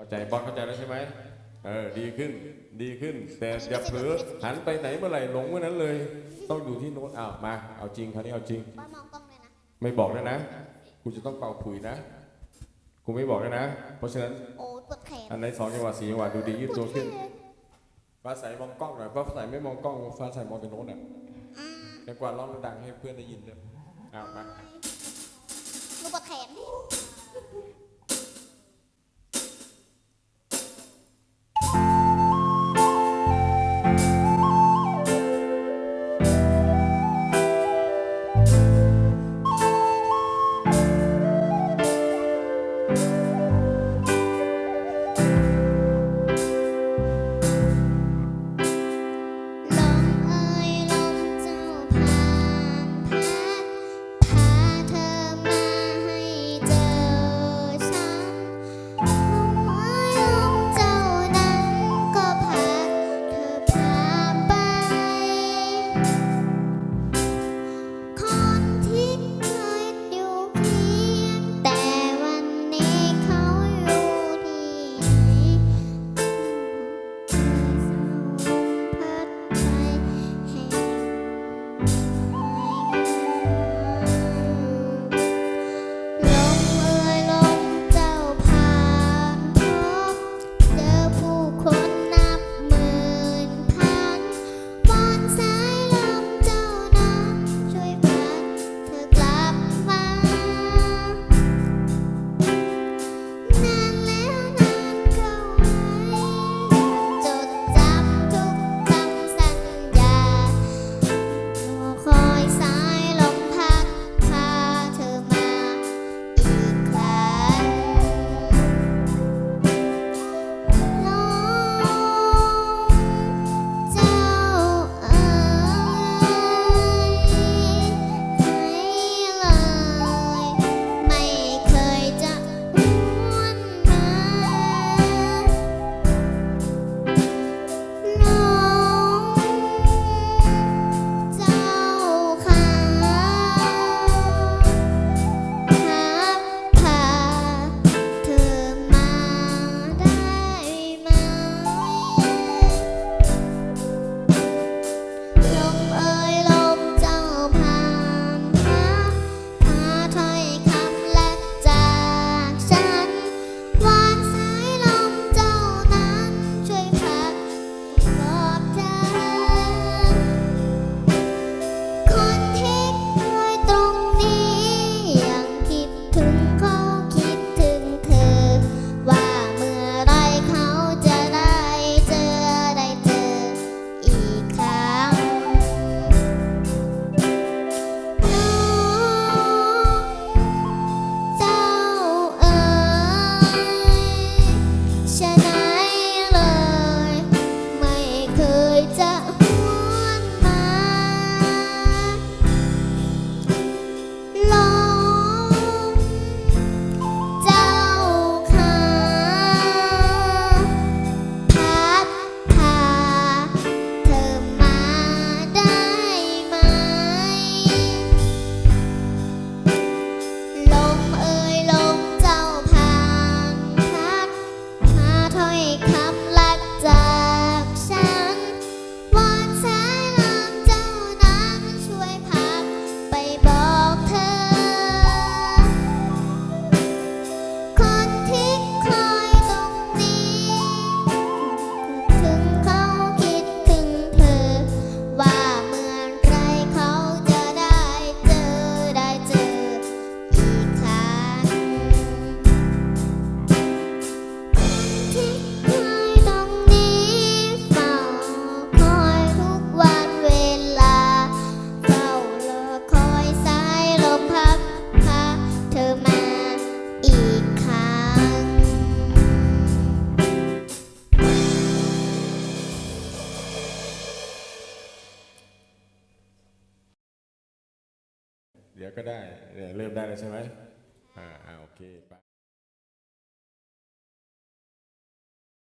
เข้าใจบอลเข้าใจแล้วใช่ไหมเออดีขึ้นดีขึ้น แต่อย่าเผลอหันไปไหนเมื่อไหร่หลงเมื่อนั้นเลย ต้องอยู่ที่โน้ตอ้าวมาเอาจริงคราวนี้เอาจริง บอลมองกล้องเลยนะไม่บอกแล้วนะกูจะต้องเป่าผุยนะกูไม่บอกแล้วนะ เพราะฉะนั้นโอ้ยปวดแขนอันไหนสองจังหวะสี่จังหวะดูดียืดตัวขึ้นฟ้าใสมองกล้องหน่อยฟ้าใสไม่มองกล้องฟ้าใสมองแต่โน้ตอะอืมแต่กว่าร้องดังๆให้เพื่อนได้ยินด้วยอ้าวมาหนูปวดแขน เดี๋ยวก็ได้เริ่มได้แล้วใช่ไหมอ่าอ่าโอเคไป